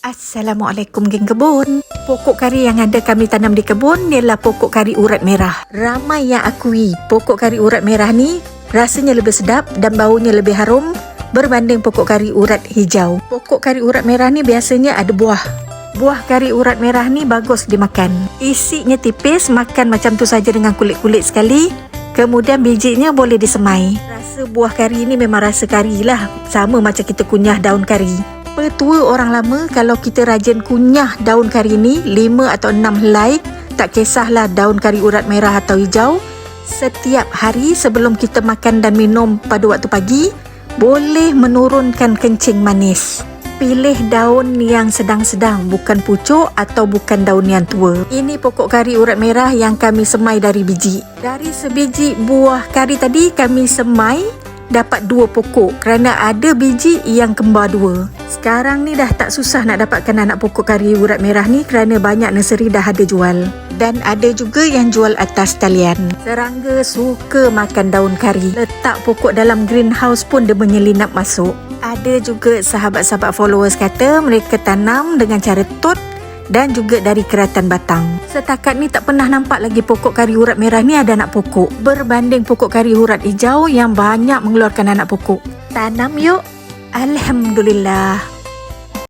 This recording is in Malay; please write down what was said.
Assalamualaikum geng kebun. Pokok kari yang ada kami tanam di kebun ialah pokok kari urat merah. Ramai yang akui pokok kari urat merah ni rasanya lebih sedap dan baunya lebih harum berbanding pokok kari urat hijau. Pokok kari urat merah ni biasanya ada buah. Buah kari urat merah ni bagus dimakan. Isinya tipis, makan macam tu saja dengan kulit-kulit sekali. Kemudian bijinya boleh disemai. Rasa buah kari ni memang rasa kari lah. Sama macam kita kunyah daun kari. Petua orang lama kalau kita rajin kunyah daun kari ni 5 atau 6 helai, tak kisahlah daun kari urat merah atau hijau, setiap hari sebelum kita makan dan minum pada waktu pagi, boleh menurunkan kencing manis. Pilih daun yang sedang-sedang, bukan pucuk atau bukan daun yang tua. Ini pokok kari urat merah yang kami semai dari biji. Dari sebiji buah kari tadi kami semai dapat dua pokok kerana ada biji yang kembar dua. Sekarang ni dah tak susah nak dapatkan anak pokok kari urat merah ni kerana banyak nursery dah ada jual. Dan ada juga yang jual atas talian. Serangga suka makan daun kari. Letak pokok dalam greenhouse pun dia menyelinap masuk. Ada juga sahabat-sahabat followers kata mereka tanam dengan cara tot dan juga dari keratan batang. Setakat ni tak pernah nampak lagi pokok kari urat merah ni ada anak pokok. Berbanding pokok kari urat hijau yang banyak mengeluarkan anak pokok. Tanam yuk! Alhamdulillah.